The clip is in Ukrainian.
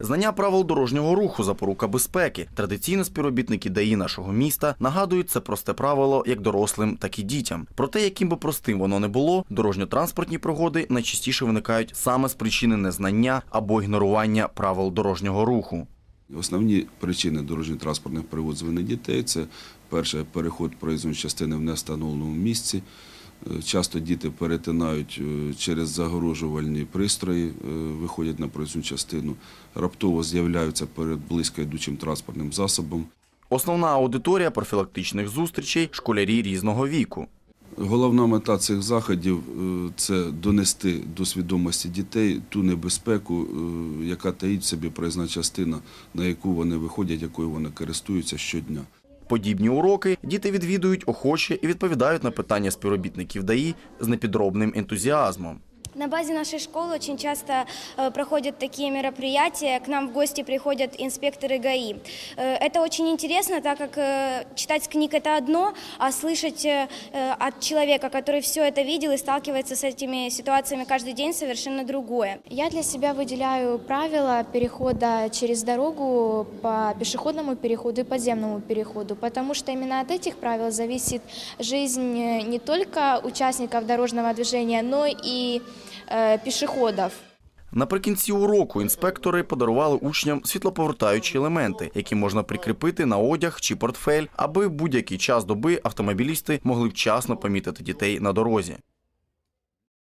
Знання правил дорожнього руху запорука безпеки. Традиційно співробітники ДАІ нашого міста нагадують це просте правило як дорослим, так і дітям. Проте, яким би простим воно не було, дорожньо-транспортні пригоди найчастіше виникають саме з причини незнання або ігнорування правил дорожнього руху. Основні причини дорожньо-транспортних пригод з вини дітей це перше переход проїзної частини в невстановленому місці. Е, Часто діти перетинають е, через загорожувальні пристрої, е, виходять на проїзну частину, раптово з'являються перед близько йдучим транспортним засобом. Основна аудиторія профілактичних зустрічей школярі різного віку. Головна мета цих заходів це донести до свідомості дітей ту небезпеку, яка таїть в собі проїзна частина, на яку вони виходять, якою вони користуються щодня. Подібні уроки діти відвідують охоче і відповідають на питання співробітників ДАІ з непідробним ентузіазмом. На базе нашей школы очень часто э, проходят такие мероприятия. К нам в гости приходят инспекторы ГАИ. Э, это очень интересно, так как э, читать книг это одно, а слышать от человека, который все это видел и сталкивается с этими ситуациями каждый день, совершенно другое. Я для себя выделяю правила перехода через дорогу по пешеходному переходу и подземному переходу, потому что именно от этих правил зависит жизнь не только участников дорожного движения, но и э, пешеходов. Наприкінці уроку інспектори подарували учням світлоповертаючі елементи, які можна прикріпити на одяг чи портфель, аби в будь-який час доби автомобілісти могли вчасно помітити дітей на дорозі.